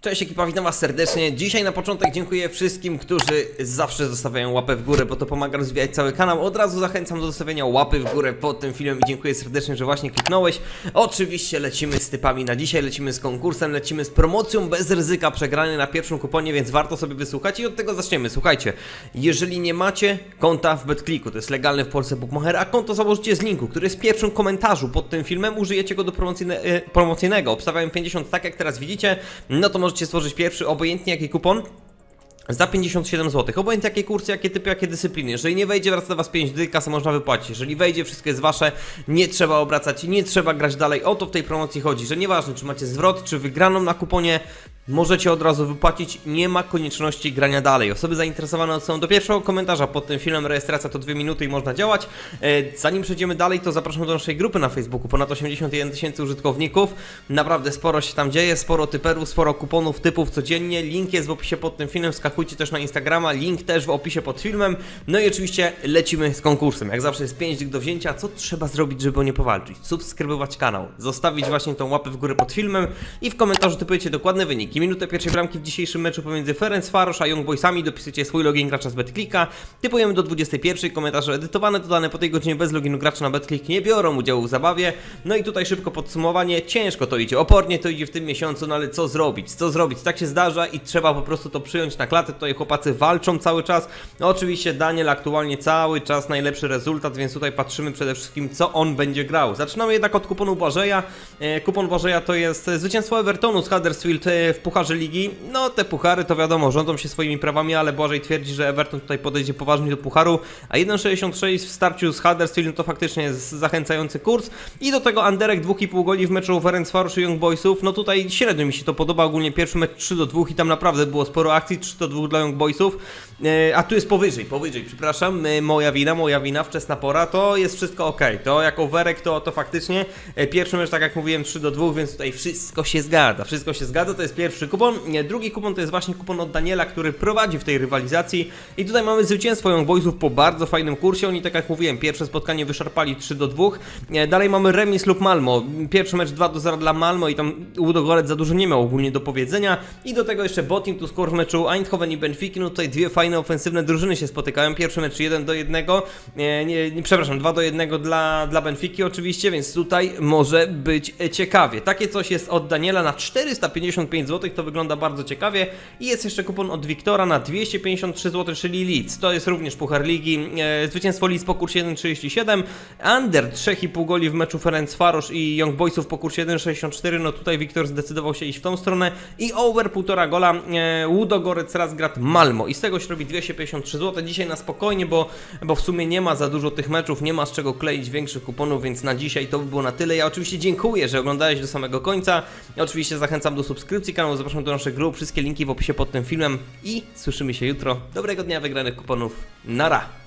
Cześć ekipa, witam was serdecznie. Dzisiaj na początek dziękuję wszystkim, którzy zawsze zostawiają łapę w górę, bo to pomaga rozwijać cały kanał. Od razu zachęcam do zostawienia łapy w górę pod tym filmem i dziękuję serdecznie, że właśnie kliknąłeś. Oczywiście lecimy z typami na dzisiaj, lecimy z konkursem, lecimy z promocją bez ryzyka przegrania na pierwszym kuponie, więc warto sobie wysłuchać i od tego zaczniemy. Słuchajcie, jeżeli nie macie konta w BetClicku, to jest legalny w Polsce bookmacher, a konto założycie z linku, który jest w pierwszym komentarzu pod tym filmem, użyjecie go do promocyjne, e, promocyjnego. Obstawiałem 50 tak jak teraz widzicie, no to możecie stworzyć pierwszy, obojętnie jaki kupon. Za 57 zł. Obojętnie jakie kursy, jakie typy, jakie dyscypliny. Jeżeli nie wejdzie, wraca do Was 5 dy, kasę można wypłacić. Jeżeli wejdzie, wszystko jest Wasze, nie trzeba obracać, nie trzeba grać dalej. O to w tej promocji chodzi, że nieważne, czy macie zwrot, czy wygraną na kuponie, możecie od razu wypłacić, nie ma konieczności grania dalej. Osoby zainteresowane odsyłam do pierwszego komentarza pod tym filmem, rejestracja to 2 minuty i można działać. E, Zanim przejdziemy dalej, to zapraszam do naszej grupy na Facebooku, ponad 81 tysięcy użytkowników. Naprawdę sporo się tam dzieje, sporo typerów, sporo kuponów, typów codziennie. Link jest w opisie pod tym filmem, skakujcie też na Instagrama, link też w opisie pod filmem. No i oczywiście lecimy z konkursem. Jak zawsze jest 5 dych do wzięcia. Co trzeba zrobić, żeby o nie powalczyć? Subskrybować kanał, zostawić właśnie tą łapę w górę pod filmem i w komentarzu typujecie dokładne wyniki. Minutę pierwszej bramki w dzisiejszym meczu pomiędzy Ferenc Farosz a Young Boysami. Dopisujecie swój login gracza z BetClicka. Typujemy do 21. Komentarze edytowane, dodane po tej godzinie bez loginu gracza na BetClick nie biorą udziału w zabawie. No i tutaj szybko podsumowanie. Ciężko to idzie, opornie to idzie w tym miesiącu, no ale co zrobić? Co zrobić? Tak się zdarza i trzeba po prostu to przyjąć na klatę. Tutaj chłopacy walczą cały czas. No oczywiście Daniel aktualnie cały czas najlepszy rezultat, więc tutaj patrzymy przede wszystkim co on będzie grał. Zaczynamy jednak od kuponu Błażeja. E, Kupon Błażeja to jest zwycięstwo Evertonu z Huddersfield e, w Pucharze Ligi. No te puchary to wiadomo, rządzą się swoimi prawami, ale Błażej twierdzi, że Everton tutaj podejdzie poważnie do pucharu, a 1,66 w starciu z Huddersfield no to faktycznie jest zachęcający kurs. I do tego Anderek 2,5 goli w meczu Ferencvaros i Young Boysów. No tutaj średnio mi się to podoba, ogólnie pierwszy mecz 3 do 2 i tam naprawdę było sporo akcji, 3 do 2 dla Young Boysów. E, a tu jest powyżej, powyżej, przepraszam, e, moja wina, moja wina, wczesna pora, to jest wszystko ok. To jako werek to, to faktycznie. E, pierwszy mecz, tak jak mówiłem, 3 do 2, więc tutaj wszystko się zgadza, wszystko się zgadza, to jest pierwszy kupon. Drugi kupon to jest właśnie kupon od Daniela, który prowadzi w tej rywalizacji. I tutaj mamy zwycięstwo Young Boysów po bardzo fajnym kursie, oni tak jak mówiłem, pierwsze spotkanie wyszarpali 3 do 2, E, dalej mamy remis lub Malmo, pierwszy mecz 2 do 0 dla Malmo i tam Ludogorec za dużo nie miał ogólnie do powiedzenia. I do tego jeszcze Botim tu score w meczu i Benfica, no tutaj dwie fajne ofensywne drużyny się spotykają, pierwszy mecz 1 do 1, nie, nie, nie, przepraszam, 2 do 1 dla, dla Benfiki oczywiście, więc tutaj może być e, ciekawie. Takie coś jest od Daniela na 455 zł, to wygląda bardzo ciekawie. I jest jeszcze kupon od Wiktora na 253 zł, czyli Leeds, to jest również Puchar Ligi, e, zwycięstwo Leeds po kursie 1,37, Under 3,5 goli w meczu Ferencvaros i Young Boysów po kursie 1,64, no tutaj Wiktor zdecydował się iść w tą stronę. I over 1,5 gola e, Łudogorec Razgrad Malmo i z tego się robi 253 zł, dzisiaj na spokojnie, bo, bo w sumie nie ma za dużo tych meczów, nie ma z czego kleić większych kuponów, więc na dzisiaj to by było na tyle. Ja oczywiście dziękuję, że oglądałeś do samego końca. Oczywiście zachęcam do subskrypcji kanału, zapraszam do naszych grup, wszystkie linki w opisie pod tym filmem i słyszymy się jutro. Dobrego dnia, wygranych kuponów. Nara!